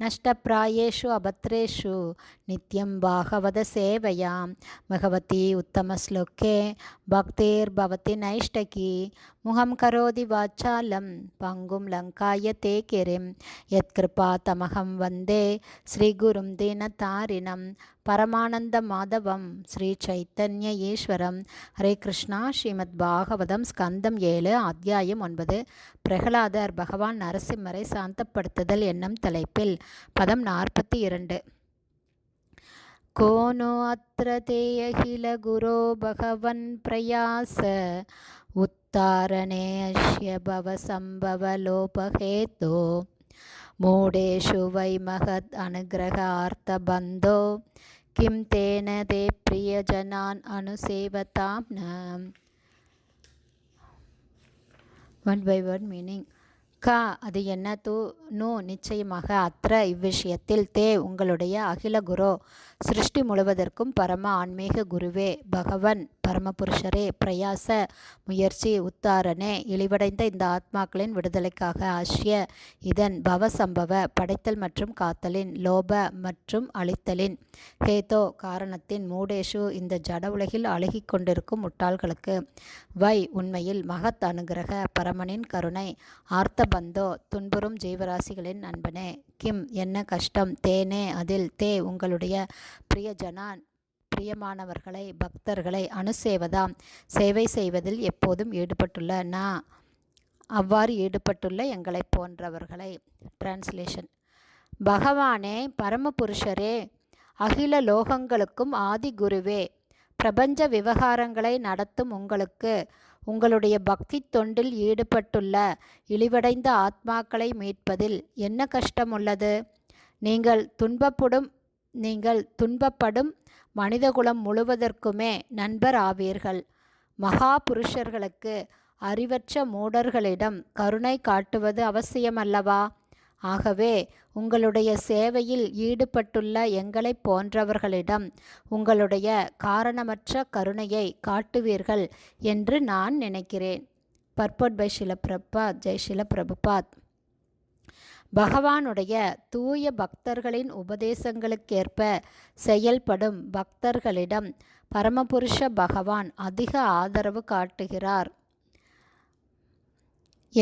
நஷ்டப்பிராயேஷு அபத்ரேஷு நித்யம் பாகவத சேவையாம் பகவதி உத்தமஸ்லோகே नैष्टकी நைஷ்டகி முகம் கரோதி வாச்சாலம் பங்கும் லங்காய தே கிரிம் யத்கிருபா தமகம் வந்தே ஸ்ரீகுரும் தீனதாரிணம் பரமானந்த மாதவம் ஸ்ரீ சைத்தன்ய ஈஸ்வரம் ஹரே கிருஷ்ணா ஸ்ரீமத் பாகவதம் ஸ்கந்தம் ஏழு அத்தியாயம் ஒன்பது பிரகலாதர் பகவான் நரசிம்மரை சாந்தப்படுத்துதல் என்னும் தலைப்பில் பதம் நாற்பத்தி இரண்டு. கோனோ அத்திர தேயகில குரோ பகவன் பிரயாச உத்தாரணே அஷ்ய பவ சம்பவ லோபகேதோ மூடேஷு வை மகத் அனுகிரகார்த்தபந்தோ கிம் தேன தே பிரியஜனான் அனுசேவதாம் ஒன் பை ஒன் மீனிங் கா அது என்ன தூ நூ நிச்சயமாக அத்ர இவ்விஷயத்தில் தே உங்களுடைய அகில குரு. சிருஷ்டி முழுவதற்கும் பரம ஆன்மீக குருவே பகவன் பரமபுருஷரே பிரயாச முயற்சி உத்தாரணே இழிவடைந்த இந்த ஆத்மாக்களின் விடுதலைக்காக ஆசிய இதன் பவ சம்பவ படைத்தல் மற்றும் காத்தலின் லோப மற்றும் அழித்தலின் ஹேதோ காரணத்தின் மூடேஷு இந்த ஜட உலகில் அழுகிக் கொண்டிருக்கும் முட்டாள்களுக்கு. வை உண்மையில் மகத் அனுகிரக பரமனின் கருணை. ஆர்த்த பந்தோ? துன்புறும் ஜீவராசிகளின் நண்பனே கிம் என்ன கஷ்டம்? தேனே அதில் தே உங்களுடைய பிரியஜனான் பிரியமானவர்களை பக்தர்களை அனுசேவதாம் சேவை செய்வதில் எப்போதும் ஈடுபட்டுள்ள நான் அவ்வாறு ஈடுபட்டுள்ள எங்களை போன்றவர்களை. டிரான்ஸ்லேஷன் பகவானே பரமபுருஷரே அகில லோகங்களுக்கும் ஆதி குருவே பிரபஞ்ச விவகாரங்களை நடத்தும் உங்களுக்கு. உங்களுடைய பக்தி தொண்டில் ஈடுபட்டுள்ள இழிவடைந்த ஆத்மாக்களை மீட்பதில் என்ன கஷ்டம் உள்ளது நீங்கள் துன்பப்படும் நீங்கள் துன்பப்படும் மனிதகுலம் முழுவதற்குமே நண்பர் ஆவீர்கள். மகா புருஷர்களுக்கு அறிவற்ற மூடர்களிடம் கருணை காட்டுவது அவசியமல்லவா? ஆகவே உங்களுடைய சேவையில் ஈடுபட்டுள்ள எங்களைப் போன்றவர்களிடம் உங்களுடைய காரணமற்ற கருணையை காட்டுவீர்கள் என்று நான் நினைக்கிறேன். பர்பட் பை ஷில ஜெய் ஷில பிரபுபாத் பகவானுடைய தூய பக்தர்களின் உபதேசங்களுக்கேற்ப செயல்படும் பக்தர்களிடம் பரமபுருஷ பகவான் அதிக ஆதரவு காட்டுகிறார்.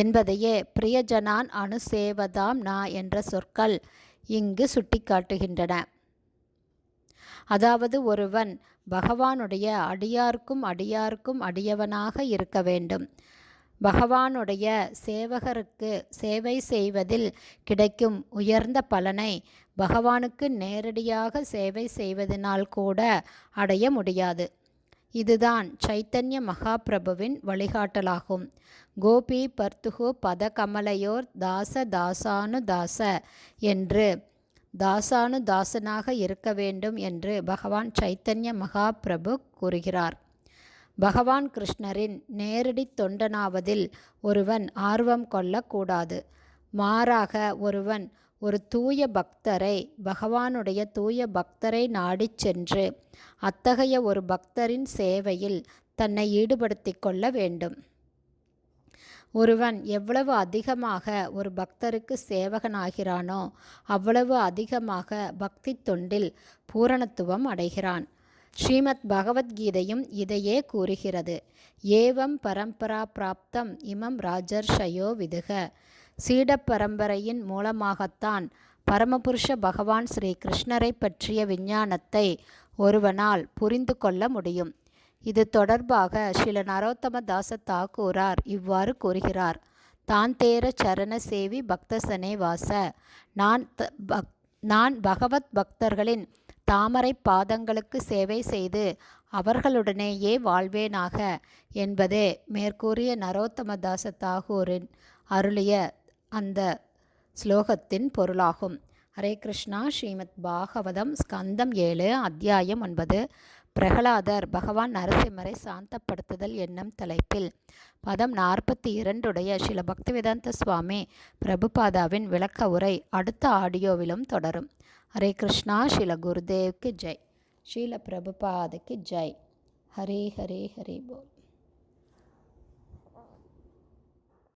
என்பதையே பிரியஜனான் அனுசேவதாம் நா என்ற சொற்கள் இங்கு சுட்டிக்காட்டுகின்றன. அதாவது ஒருவன் பகவானுடைய அடியார்க்கும் அடியார்க்கும் அடியவனாக இருக்க வேண்டும். பகவானுடைய சேவகருக்கு சேவை செய்வதில் கிடைக்கும் உயர்ந்த பலனை பகவானுக்கு நேரடியாக சேவை செய்வதனால் கூட அடைய முடியாது. இதுதான் சைத்தன்ய மகாபிரபுவின் வழிகாட்டலாகும். கோபி பர்த்துகு பதகமலையோர் தாச தாசானு தாச என்று தாசானு தாசனாக இருக்க வேண்டும் என்று பகவான் சைத்தன்ய மகாபிரபு கூறுகிறார். பகவான் கிருஷ்ணரின் நேரடி தொண்டனாவதில் ஒருவன் ஆர்வம் கொள்ளக்கூடாது. மாறாக ஒருவன் ஒரு தூய பக்தரை பகவானுடைய தூய பக்தரை நாடிச் சென்று அத்தகைய ஒரு பக்தரின் சேவையில் தன்னை ஈடுபடுத்தி கொள்ள வேண்டும். ஒருவன் எவ்வளவு அதிகமாக ஒரு பக்தருக்கு சேவகனாகிறானோ அவ்வளவு அதிகமாக பக்தி தொண்டில் பூரணத்துவம் அடைகிறான். ஸ்ரீமத் பகவத்கீதையும் இதையே கூறுகிறது. ஏவம் பரம்பரா பிராப்தம் இமம் ராஜர்ஷயோ விதுக. சீடப்பரம்பரையின் மூலமாகத்தான் பரமபுருஷ பகவான் ஸ்ரீ கிருஷ்ணரை பற்றிய விஞ்ஞானத்தை ஒருவனால் புரிந்து கொள்ள முடியும். இது தொடர்பாக ஸ்ரீல நரோத்தம தாச தாக்கூரார் இவ்வாறு கூறுகிறார். தான் தேர சரண சேவி பக்தசனே வாச. நான் பக் நான் பகவத் பக்தர்களின் தாமரை பாதங்களுக்கு சேவை செய்து அவர்களுடனேயே வாழ்வேனாக என்பதே மேற்கூறிய நரோத்தமதாச தாகூரின் அருளிய அந்த ஸ்லோகத்தின் பொருளாகும். ஹரே கிருஷ்ணா ஸ்ரீமத் பாகவதம் ஸ்கந்தம் ஏழு அத்தியாயம் ஒன்பது. பிரகலாதர் பகவான் நரசிம்மரை சாந்தப்படுத்துதல் என்னும் தலைப்பில். பதம் நாற்பத்தி இரண்டுடைய சில பக்திவேதாந்த சுவாமி பிரபுபாதாவின் விளக்க உரை அடுத்த ஆடியோவிலும் தொடரும். ஹரே கிருஷ்ணா ஸ்ரீல குருதேவ்க்கு ஜெய். ஸ்ரீல பிரபுபாதுக்கு ஜெய். ஹரே ஹரே ஹரே போல்.